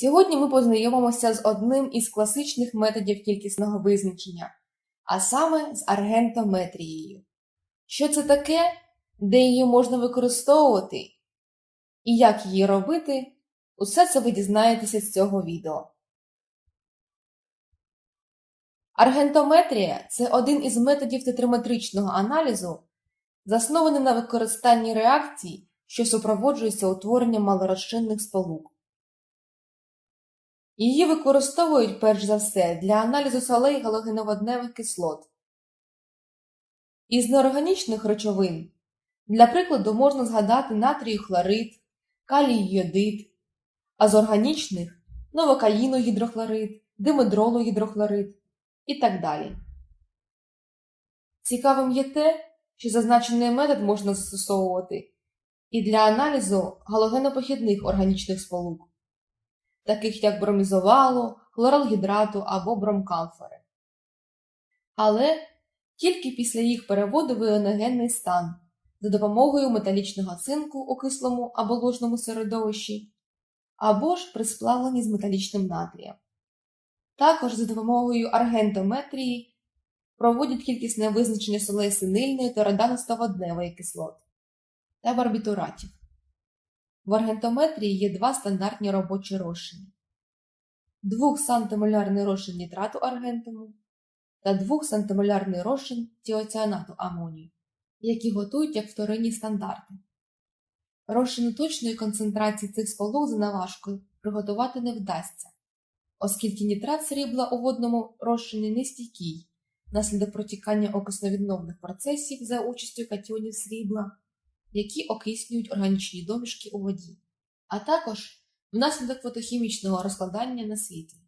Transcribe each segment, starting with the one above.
Сьогодні ми познайомимося з одним із класичних методів кількісного визначення, а саме з аргентометрією. Що це таке, де її можна використовувати і як її робити, усе це ви дізнаєтеся з цього відео. Аргентометрія це один із методів тетриметричного аналізу, заснований на використанні реакцій, що супроводжуються утворенням малорозчинних сполук. Її використовують перш за все для аналізу солей галогеноводневих кислот. Із неорганічних речовин, для прикладу, можна згадати натрій хлорид, калій йодид, а з органічних новокаїногідрохлорид, димедрологідрохлорид і так далі. Цікавим є те, що зазначений метод можна застосовувати і для аналізу галогенопохідних органічних сполук, таких як бромізовалу, хлоралгідрату або бромкамфори. Але тільки після їх переводу в іоногенний стан за допомогою металічного цинку у кислому або ложному середовищі, або ж при сплавленні з металічним натрієм. Також за допомогою аргентометрії проводять кількісне визначення солей синильної та роданосто-водневої кислот та барбітуратів. В аргентометрії є два стандартні робочі розчини: 2-сантимолярний розчин нітрату аргентуму та 2-сантимолярний розчин тіоціанату амонію, які готують як вторинні стандарти. Розчини точної концентрації цих сполук за наважкою приготувати не вдасться, оскільки нітрат срібла у водному розчині нестійкий внаслідок протікання окисновідновних процесів за участю катіонів срібла, які окиснюють органічні домішки у воді, а також внаслідок фотохімічного розкладання на світлі,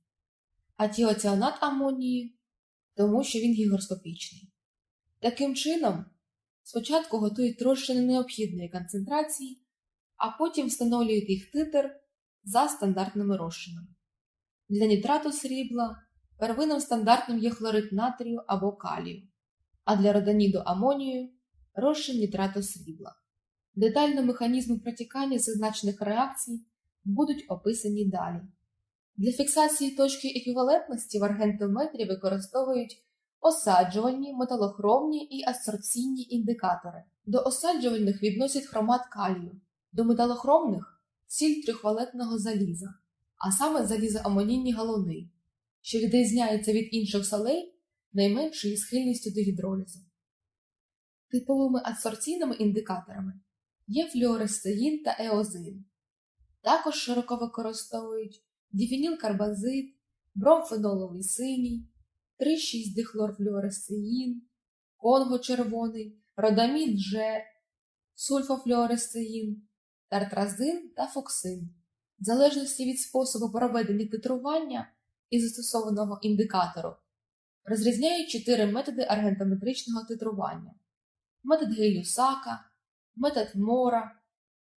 а тіоціанат амонії, тому що він гігроскопічний. Таким чином, спочатку готують розчини необхідної концентрації, а потім встановлюють їх титр за стандартними розчинами. Для нітрату срібла первинним стандартним є хлорид натрію або калію, а для родоніду амонію розчин нітрату срібла. Детально механізми протікання зазначених реакцій будуть описані далі. Для фіксації точки еквівалентності в аргентометрі використовують осаджувальні, металохромні і асорційні індикатори. До осаджувальних відносять хромат калію, до металохромних сіль трьохвалентного заліза, а саме залізоамонійні галуни, що відрізняються від інших солей найменшою схильністю до гідролізу. Типовими адсорційними індикаторами є флюоресцеїн та еозин. Також широко використовують діфінілкарбазит, бромфеноловий синій, 3,6-дихлорфлюоресцеїн, конго червоний, родамін Ж, сульфофлюоресцеїн, тартразин та фоксин. В залежності від способу проведення титрування і застосованого індикатору розрізняють чотири методи аргентометричного титрування: метод Гейлюсака, метод Мора,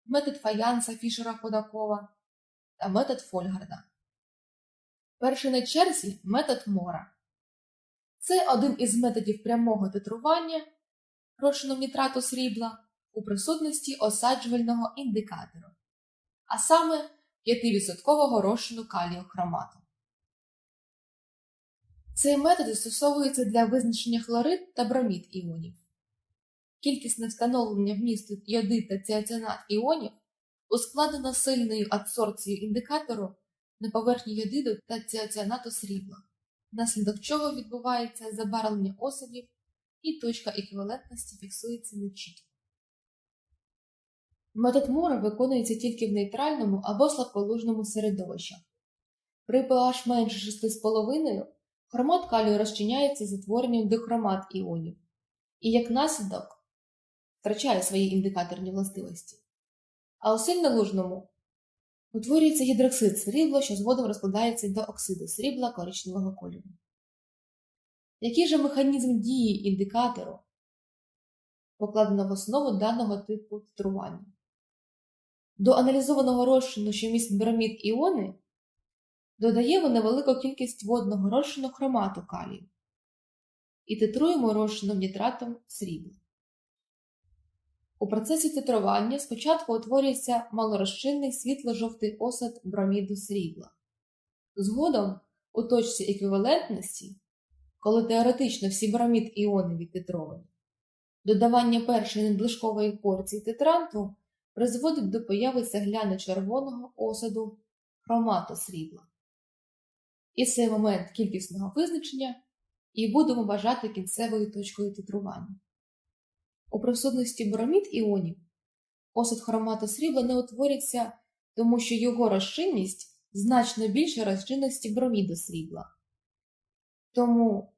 метод Фаянса Фішера Ходакова та метод Фольгарда. Перший на черзі метод Мора. Це один із методів прямого титрування розчином нітрату срібла у присутності осаджувального індикатору, а саме 5% розчину калію хромату. Цей метод застосовується для визначення хлорид та бромід іонів. Кількісне встановлення вмісту йодид та ціоціанат іонів ускладнено сильною адсорбцією індикатору на поверхні йодиду та ціоціанату срібла, внаслідок чого відбувається забарвлення осадів і точка еквівалентності фіксується нечітко. Метод Мура виконується тільки в нейтральному або слабколужному середовищі. При pH менше 6,5 хромат калію розчиняється з утворенням дихромат іонів і як наслідок втрачає свої індикаторні властивості. А у сильнолужному утворюється гідроксид срібла, що згодом розкладається до оксиду срібла коричневого кольору. Який же механізм дії індикатору покладено в основу даного типу титрування? До аналізованого розчину, що містить бромід іони, додаємо невелику кількість водного розчину хромату калію і титруємо розчином нітратом срібла. У процесі титрування спочатку утворюється малорозчинний світло-жовтий осад броміду срібла, Згодом, у точці еквівалентності, коли теоретично всі бромід іони відтитровані, додавання першої надлишкової порції тетранту призводить до появи цегляно-червоного осаду хромату срібла. І цей момент кількісного визначення і будемо вважати кінцевою точкою титрування. У присутності бромід іонів осад хромату срібла не утворюється, тому що його розчинність значно більше розчинності броміду срібла. Тому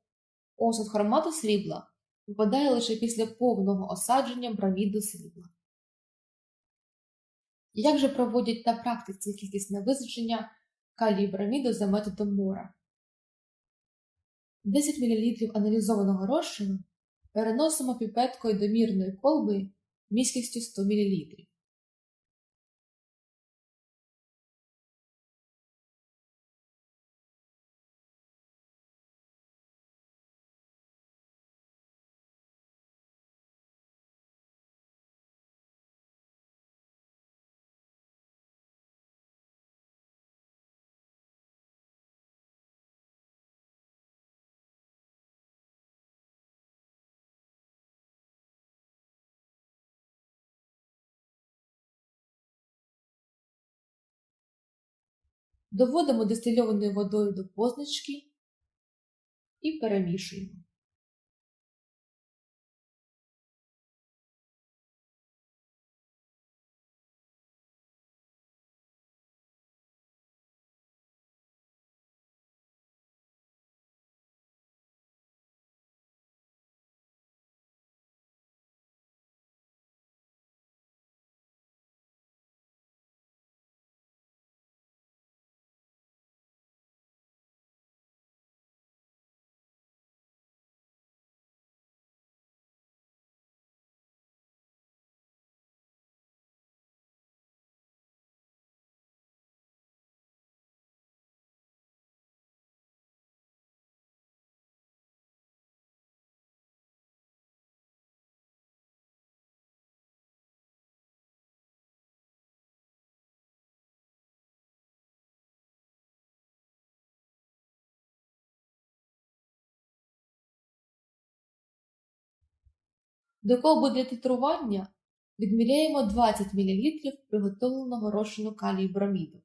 осад хромату срібла випадає лише після повного осадження броміду срібла. Як же проводять на практиці кількісне визначення калію броміду за методом Мора? 10 мл аналізованого розчину переносимо піпеткою до мірної колби міськістю 100 мл. Доводимо дистильованою водою до позначки і перемішуємо. До колби для титрування відміряємо 20 мл приготовленого розчину калію броміду.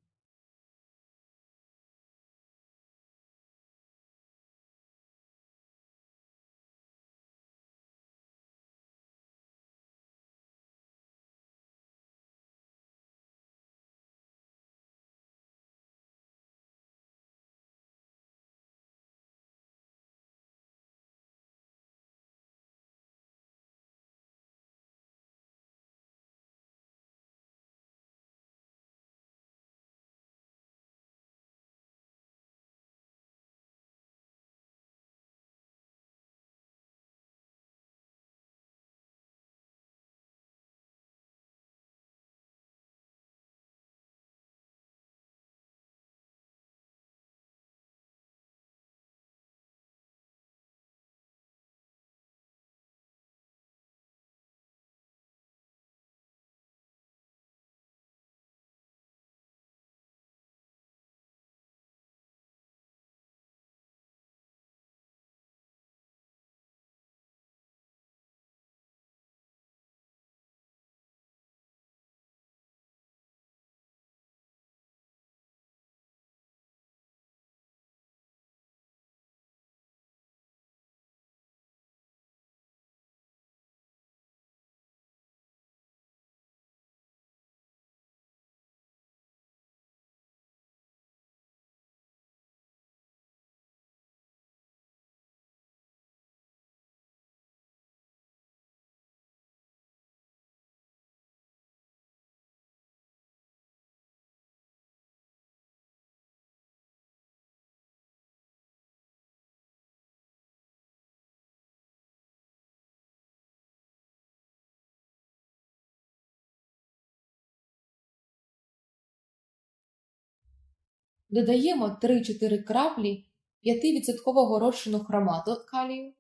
додаємо 3-4 краплі 5-відсоткового розчину хромату калію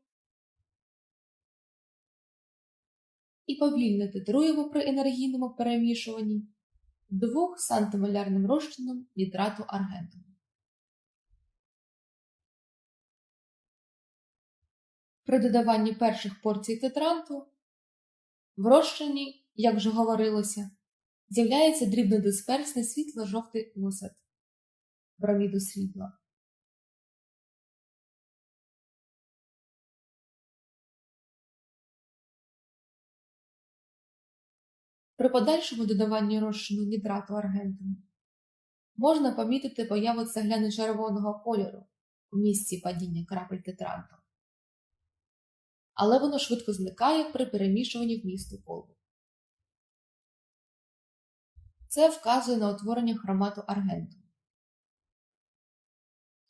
і повільно титруємо при енергійному перемішуванні 2 сантимолярним розчином нітрату аргентуму. При додаванні перших порцій титранту в розчині, як вже говорилося, з'являється дрібнодисперсний світло-жовтий осад броміду срібла. При подальшому додаванні розчину нітрату аргентину можна помітити появу цегляни червоного кольору у місці падіння крапель тетранту. Але воно швидко зникає при перемішуванні вмісту колбу. Це вказує на утворення хромату аргенту.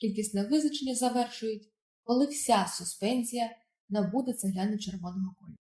Кількісне визначення завершують, коли вся суспензія набуде цегляно червоного кольору.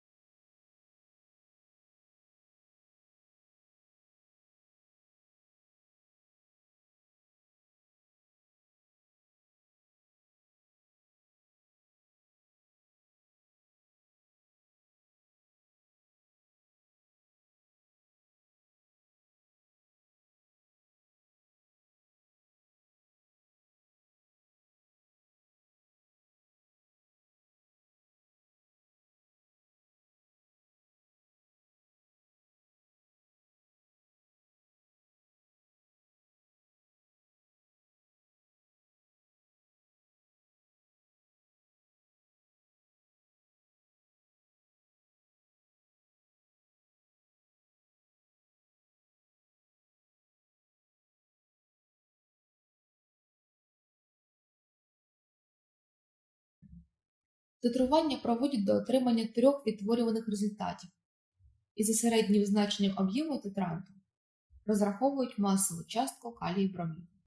Титрування проводять до отримання трьох відтворюваних результатів і за середнім значенням об'єму тетранту розраховують масову частку калії броміду.